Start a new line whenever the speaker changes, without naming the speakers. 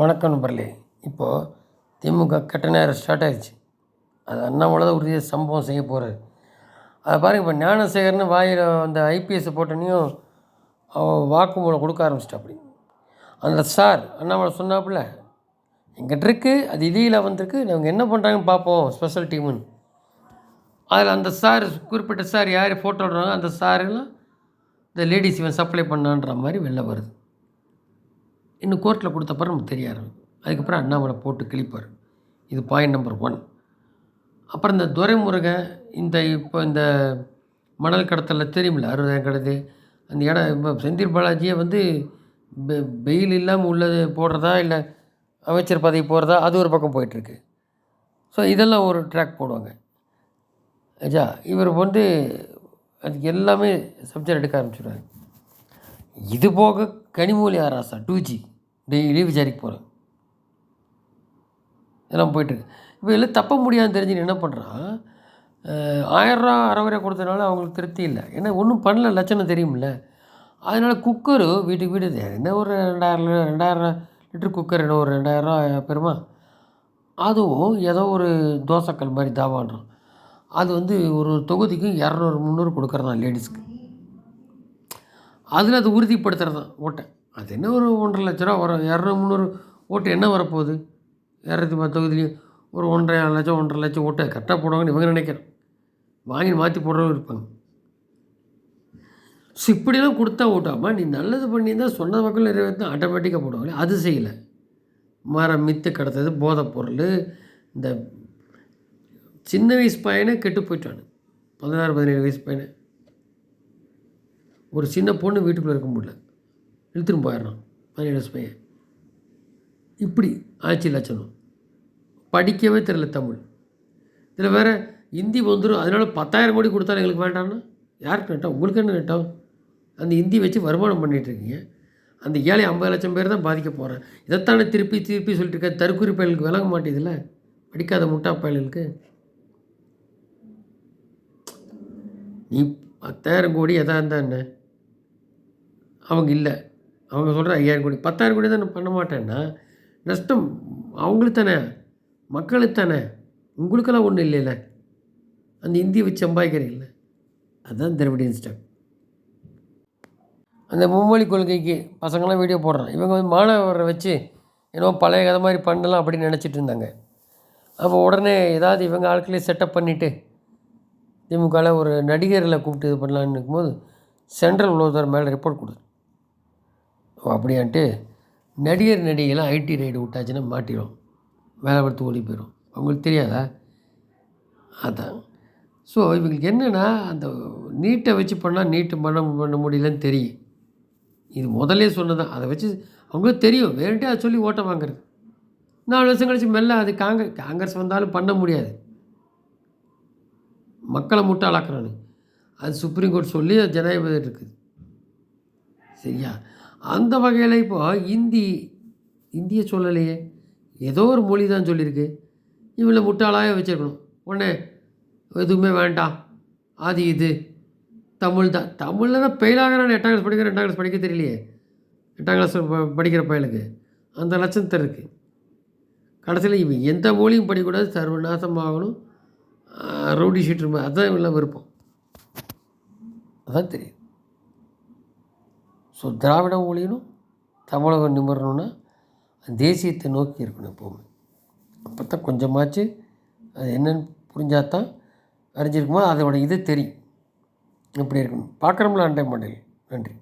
வணக்கம் நண்பர்களே. இப்போது திமுக கெட்ட நேரம் ஸ்டார்ட் ஆகிடுச்சு அது அண்ணாமலை தான் உறுதியாக சம்பவம் செய்ய போகிறாரு அதை பாருங்கள் இப்போ ஞானசேகர்னு வாயில் அந்த ஐபிஎஸ் போட்டனையும் அவன் வாக்குமூலம் கொடுக்க ஆரம்பிச்சிட்டாப்படி. அந்த சார் அண்ணாமலை சொன்னாப்புல எங்கிட்ட இருக்குது அது இதில் வந்திருக்கு நாங்கள் என்ன பண்ணுறாங்கன்னு பார்ப்போம் ஸ்பெஷல் டீமுன்னு அதில் அந்த சார் குறிப்பிட்ட சார் யார் ஃபோட்டோ விடுறாங்க அந்த சாரெல்லாம் இந்த லேடிஸ் இவன் சப்ளை பண்ணான்ற மாதிரி வெளில வருது. இன்னும் கோர்ட்டில் கொடுத்தப்பறம் நமக்கு தெரிய ஆரம்பிக்கும். அதுக்கப்புறம் அண்ணாமலை போட்டு கிழிப்பார். இது பாயிண்ட் நம்பர் ஒன் அப்புறம் இந்த துரைமுருகன் இந்த இப்போ இந்த மணல் கடத்தலில் தெரியுமில்ல? அறுபதாயிரம் கடது அந்த இடம் இப்போ செந்தில் பாலாஜியை வந்து பெ பெயில் இல்லாமல் உள்ளது போடுறதா இல்லை அமைச்சர் பதவி போகிறதா அது ஒரு பக்கம் போயிட்டுருக்கு. ஸோ இதெல்லாம் ஒரு ட்ராக் போடுவாங்க. ஐயா இவர் வந்து அதுக்கு எல்லாமே சப்ஜெக்ட் எடுக்க ஆரம்பிச்சிடுவார் இது போக Kanimozhi A Raja two G daily விசாரிக்க போகிறேன் இதெல்லாம் போயிட்டுருக்கு. இப்போ எல்லாம் தப்ப முடியாதுன்னு தெரிஞ்சு என்ன பண்ணுறான் ஆயிரரூவா அறவரை கொடுத்தனால அவங்களுக்கு திருப்தி இல்லை. ஏன்னா ஒன்றும் பண்ணல லட்சணம் தெரியுமில்ல அதனால் குக்கரு வீட்டுக்கு வீடு என்ன ஒரு ரெண்டாயிரம் ரெண்டாயிரம் லிட்டர் குக்கர் என்ன ஒரு ரெண்டாயிரரூவா பெருமா அதுவும் ஏதோ ஒரு தோசைக்கல் மாதிரி தாவான்றான். அது வந்து ஒரு தொகுதிக்கும் இரநூறு முந்நூறு கொடுக்குறதான் லேடிஸ்க்கு அதில் அது உறுதிப்படுத்துகிறது தான் ஓட்டை. அது என்ன ஒரு ஒன்றரை லட்ச ரூபா வரும்? இரநூறு முந்நூறு ஓட்டு என்ன வரப்போகுது? இரநூத்தி பத்து தொகுதியிலையும் ஒரு ஒன்றரை லட்சம் ஒன்றரை லட்சம் ஓட்டை கரெக்டாக போடுவாங்கன்னு இவங்க நினைக்கிறேன். வாங்கி மாற்றி போடுறவங்க இருப்பாங்க. ஸோ இப்படிலாம் கொடுத்தா ஓட்டாமா நீ நல்லது பண்ணியிருந்தா சொன்ன மக்கள் நிறைவேற்றினா ஆட்டோமேட்டிக்காக போடுவாங்களே அது செய்யலை. மரம் மித்து கிடத்தது போதைப் பொருள் இந்த சின்ன வயசு பையனை கெட்டு போயிட்டானு. பதினாறு பதினேழு வயசு பையனை. ஒரு சின்ன பொண்ணு வீட்டுக்குள்ளே இருக்க முடியல. இழுத்துன்னு போயிடுறான். பதினேழு பையன்? இப்படி ஆட்சி லட்சணம் படிக்கவே தெரியல தமிழ். இதில் வேறு ஹிந்தி வந்துடும் அதனால பத்தாயிரம் கோடி கொடுத்தாலும் எங்களுக்கு வேண்டாம்னா? யாருக்கு நட்டம் உங்களுக்கு என்ன நட்டம் அந்த இந்தி வச்சு வருமானம் பண்ணிகிட்ருக்கீங்க அந்த ஏழை ஐம்பது லட்சம் பேர் தான் பாதிக்க போகிறேன் இதைத்தானே திருப்பி திருப்பி சொல்லிட்டு இருக்க? தற்கொலை பயலுக்கு விளங்க மாட்டேதுல்ல படிக்காத முட்டா பயலுக்கு நீ பத்தாயிரம் கோடி எதாக இருந்தா என்ன அவங்க இல்லை. அவங்க சொல்கிற ஐயாயிரம் கோடி. பத்தாயிரம் கோடி தான் நான் பண்ண மாட்டேன்னா நஷ்டம் அவங்களுக்கு தானே. மக்களுக்கு தானே. உங்களுக்கெல்லாம் ஒன்றும் இல்லைல்ல. அந்த இந்தியை வச்சு சம்பாதிக்கிறீங்கள அதுதான் திரவிடியன் ஸ்டெப் அந்த மும்மொழி கொள்கைக்கு பசங்களாம் வீடியோ போடுறான் இவங்க வந்து மாணவரை வச்சு ஏன்னோ பழைய கதை மாதிரி பண்ணலாம் அப்படின்னு நினச்சிட்டு இருந்தாங்க. அப்போ உடனே ஏதாவது இவங்க ஆட்களே செட்டப் பண்ணிவிட்டு திமுகவில் ஒரு நடிகர்களை கூப்பிட்டு இது பண்ணலான்னு இருக்கும்போது சென்ட்ரல் உளவுத்துறை மேலே ரிப்போர்ட் கொடுத்து. ஓ அப்படியான்ட்டு நடிகர் நடிகைலாம் ஐடி ரைடு விட்டாச்சுன்னா மாட்டிடும் வேலை பார்த்து ஓடி போயிடும் அவங்களுக்கு தெரியாதா? அதான். ஸோ இவங்களுக்கு என்னென்னா அந்த நீட்டை வச்சு பண்ணால் நீட்டு பண்ண பண்ண முடியலன்னு தெரியும். இது முதலே சொன்னதான் அதை வச்சு அவங்களுக்கு தெரியும். வேறுட்டே அதை சொல்லி ஓட்ட வாங்குறது. நாலு வருஷம் கழிச்சு மெல்ல அது காங்கிரஸ் காங்கிரஸ் வந்தாலும் பண்ண முடியாது. மக்களை முட்டாளாக்குறானு. அது சுப்ரீம் கோர்ட் சொல்லி அது ஜனாதிபதி இருக்குது சரியா? அந்த வகையில் இப்போ இந்தி இந்திய சொல்லலையே ஏதோ ஒரு மொழி தான் சொல்லியிருக்கு. இவளை முட்டாளாக வச்சுருக்கணும். உடனே எதுவுமே வேண்டாம். அது இது. தமிழ் தான். தமிழில் தான் ஃபெயிலாகிறான் எட்டாம் கிளாஸ் படிக்கிற ரெண்டாம் கிளாஸ் படிக்க தெரியலையே. எட்டாம் கிளாஸ் படிக்கிற பயலுக்கு. அந்த லட்சணத்தை இருக்குது கடைசியில் இவன் எந்த மொழியும் படிக்கக்கூடாது. சர்வநாசமாகணும். ரவுடி ஷீட்ரு அதான் இவெல்லாம் விருப்பம். அதான் தெரியும் ஸோ திராவிடம் ஒழியணும் தமிழகம் நிமிரணும்னா தேசியத்தை நோக்கி இருக்கணும் எப்போவுமே. அப்போ தான் கொஞ்சமாச்சு அது என்னன்னு புரிஞ்சால் தான் அறிஞ்சிருக்குமோ? அதோட இது தெரியும். இப்படி இருக்கணும். பார்க்குறோம்ல அண்டை மாடல் நன்றி.